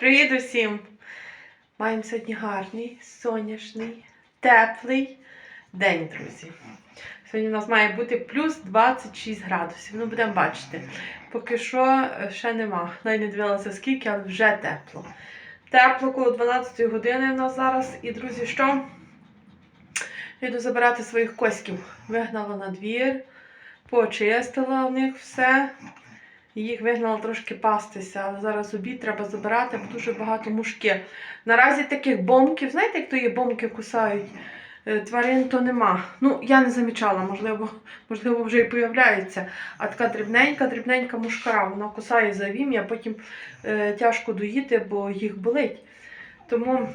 Привіт усім! Маємо сьогодні гарний, сонячний, теплий день, друзі. Сьогодні у нас має бути плюс 26 градусів. Ну, будемо бачити. Поки що е, ще нема. Навіть не дивилася скільки, але вже тепло. Тепло коло 12 години в нас зараз. І, друзі, що? Йду забирати своїх коськів. Вигнала на двір, почистила у них все. Їх вигнала трошки пастися, але зараз обід треба забирати, бо дуже багато мушки. Наразі таких бомків, знаєте, як то є бомки кусають е, тварин, то нема. Ну, я не замічала, можливо, можливо, вже і появляється. А така дрібненька, дрібненька мушкара, вона кусає за вім'я, потім е, тяжко доїти, бо їх болить. Тому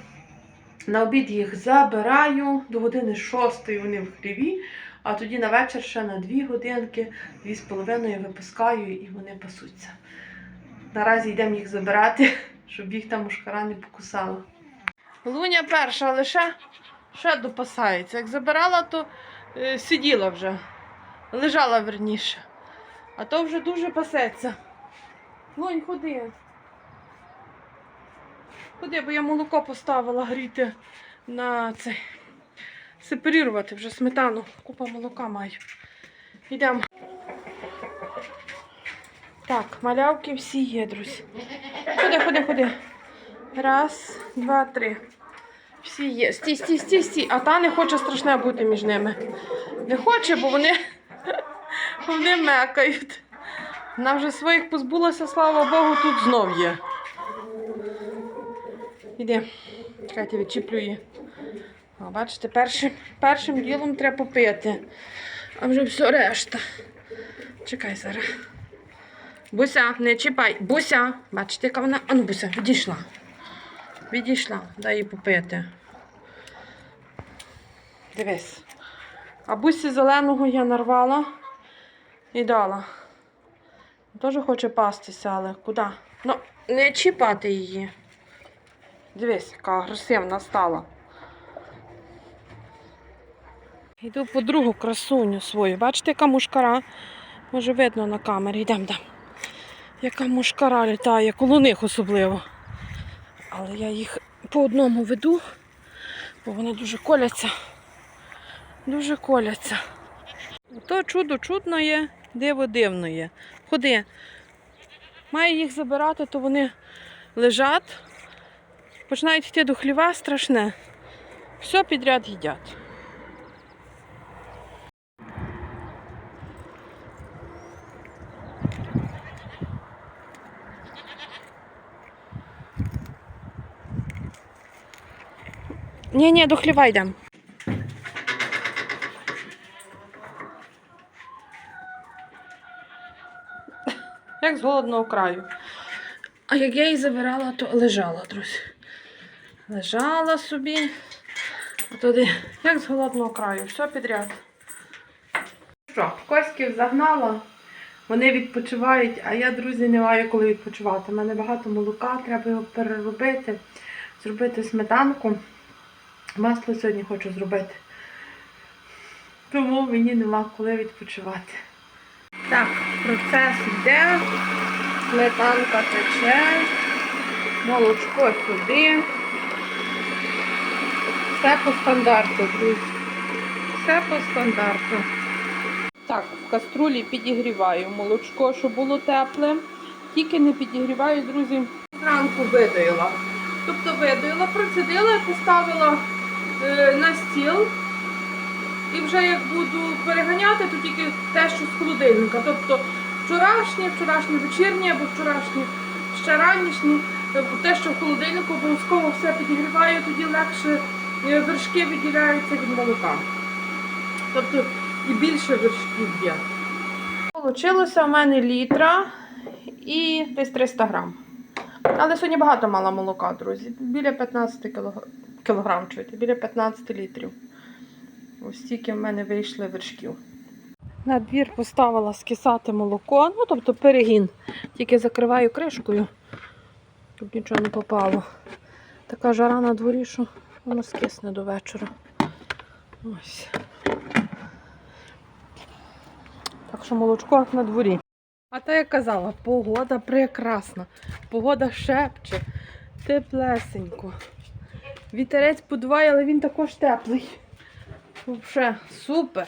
на обід їх забираю до години шостої вони в хліві, а тоді на вечір ще на дві годинки, дві з половиною випускаю і вони пасуться. Наразі йдемо їх забирати, щоб їх там мушкара не покусала. Луня перша, але ще, ще допасається. Як забирала, то е, сиділа вже, лежала верніше. А то вже дуже пасеться. Лунь, ходи. Ходи, бо я молоко поставила гріти на цей. Сепарірувати вже сметану. Купа молока маю. Йдемо. Так, малявки всі є, друзі. Ходи, ходи, ходи. Раз, два, три. Всі є. Стій, стій, стій, стій. А та не хоче страшне бути між ними. Не хоче, бо вони, вони мекають. Вона вже своїх позбулася, слава Богу, тут знов є. Іди. Чекайте, відчіплю її. О, бачите, першим, першим ділом треба попити. А вже все решта. Чекай зараз. Буся, не чіпай. Буся. Бачите, яка вона. Ану, Буся, відійшла. Відійшла, дай їй попити. Дивись. А бусі зеленого я нарвала і дала. Теж хоче пастися, але куди? Ну, не чіпати її. Дивись, яка агресивна стала. Йду по другу красуню свою. Бачите, яка мушкара? Може видно на камері. Йдемо там. Яка мушкара літає, коло них особливо. Але я їх по одному веду, бо вони дуже коляться. Дуже коляться. То чудо чудно є, диво дивно є. Ходи. Маю їх забирати, то вони лежать, починають йти до хліва страшне. Все підряд їдять. Ні, ні, до хліва йдемо. Як з голодного краю. А як я її забирала, то лежала, друзі. Лежала собі. А туди, як з голодного краю, все підряд. Що, коськів загнала, вони відпочивають, а я, друзі, не маю коли відпочивати. У мене багато молока, треба його переробити, зробити сметанку. Масло сьогодні хочу зробити. Тому мені нема коли відпочивати. Так, процес йде, сметанка тече, молочко сюди. Все по стандарту, друзі. Все по стандарту. Так, в каструлі підігріваю молочко, щоб було тепле. Тільки не підігріваю, друзі. Зранку видоїла. Тобто видоїла, процедила поставила е, на стіл. І вже як буду переганяти, то тільки те, що з холодильника. Тобто вчорашнє, вчорашнє вечірнє або вчорашнє ще ранішнє. Тобто те, що в холодильнику обов'язково все підігріваю, тоді легше вершки виділяються від молока. Тобто і більше вершків є. Получилося в мене літра і десь 300 грам. Але сьогодні багато мала молока, друзі. Біля 15 кілограм, кілограм чуєте, біля 15 літрів. Ось стільки в мене вийшли вершків. На двір поставила скисати молоко, ну тобто перегін. Тільки закриваю кришкою, щоб нічого не попало. Така жара на дворі, що воно скисне до вечора. Ось. Так що молочко на дворі. А та я казала, погода прекрасна. Погода шепче. Теплесенько. Вітерець подуває, але він також теплий. Взагалі, супер.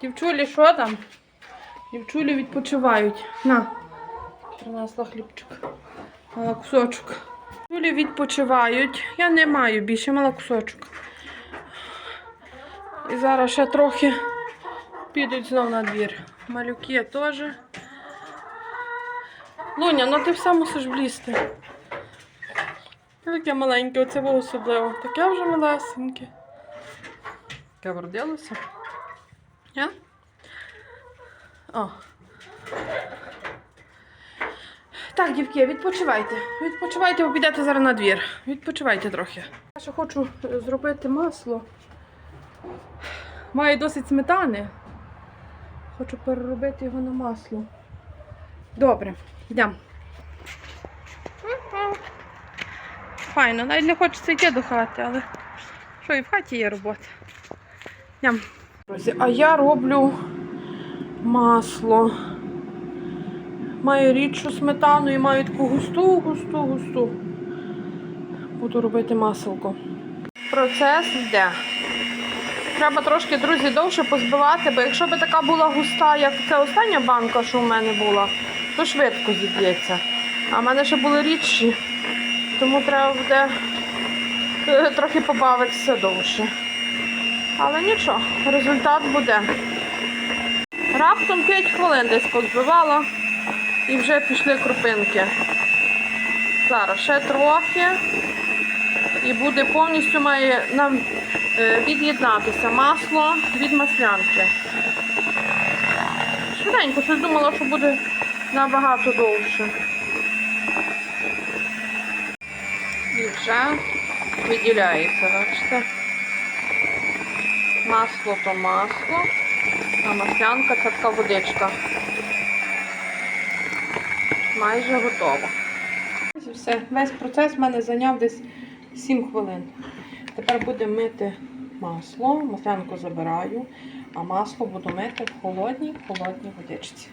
Дівчулі, що там? Дівчулі відпочивають. На, принесла хлібчик. Мала кусочок. Дівчулі відпочивають. Я не маю більше, мала кусочок. І зараз ще трохи підуть знов на двір. Малюки теж. Луня, ну ти все мусиш влізти. Таке маленьке, оце було особливо. Таке вже малесеньке. Таке вродилося. Я? О. Так, дівки, відпочивайте. Відпочивайте, бо зараз на двір. Відпочивайте трохи. Я ще хочу е, зробити масло. Маю досить сметани. Хочу переробити його на масло. Добре, йдемо. Файно, навіть не хочеться йти до хати, але що і в хаті є робота. Йдемо. Друзі, а я роблю масло. Маю рідшу сметану і маю таку густу, густу, густу. Буду робити маселко. Процес йде. Треба трошки, друзі, довше позбивати, бо якщо б така була густа, як ця остання банка, що в мене була, то швидко зіб'ється. А в мене ще були рідші, тому треба буде е, трохи побавитися довше. Але нічого, результат буде. Раптом 5 хвилин десь позбивала і вже пішли крупинки. Зараз ще трохи і буде повністю має нам е, від'єднатися масло від маслянки. Швиденько, щось думала, що буде набагато довше. І вже виділяється, бачите? Масло то масло, а маслянка це така водичка. Майже готово. Все, весь процес в мене зайняв десь 7 хвилин. Тепер будемо мити масло, маслянку забираю, а масло буду мити в холодній холодній водичці.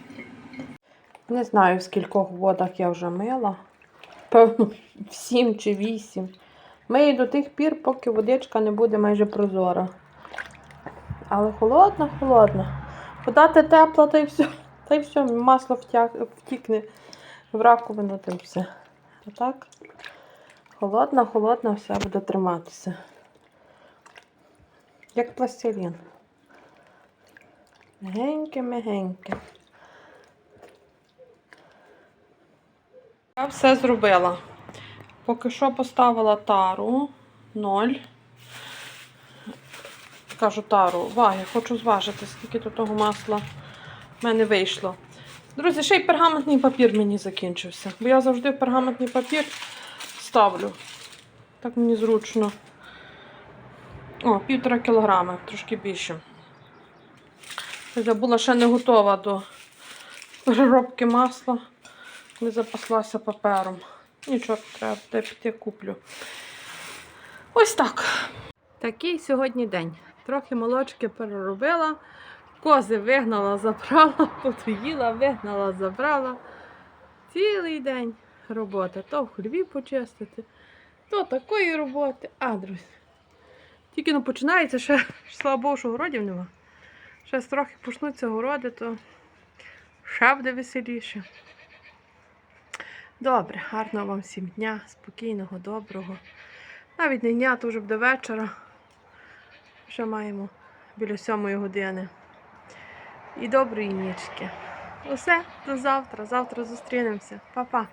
Не знаю, в скількох водах я вже мила. Певно, в 7 чи 8. Мию до тих пір, поки водичка не буде майже прозора. Але холодна, холодна. Вода те тепла, та й все. Та й все, масло втяг, втікне в раковину, та й все. А так, холодна, холодна, все буде триматися. Як пластилін. Мягеньке. Я все зробила. Поки що поставила тару 0. Кажу тару, ваги, хочу зважити, скільки до того масла в мене вийшло. Друзі, ще й пергаментний папір мені закінчився. Бо я завжди пергаментний папір ставлю. Так мені зручно. О, півтора кілограми, трошки більше. Я була ще не готова до переробки масла. Не запаслася папером. Нічого, треба буде піти куплю. Ось так. Такий сьогодні день. Трохи молочки переробила, кози вигнала, забрала, потоїла, вигнала, забрала. Цілий день робота. То в хліві почистити, то такої роботи. А, друзі. Тільки ну, починається, ще, слава Богу, що городів нема. Ще трохи почнуться городи, то ще буде веселіше. Добре, гарного вам всім дня, спокійного, доброго. Навіть не дня, то вже буде вечора. Ще маємо біля сьомої години. І доброї нічки. Усе, до завтра. Завтра зустрінемося. Па-па.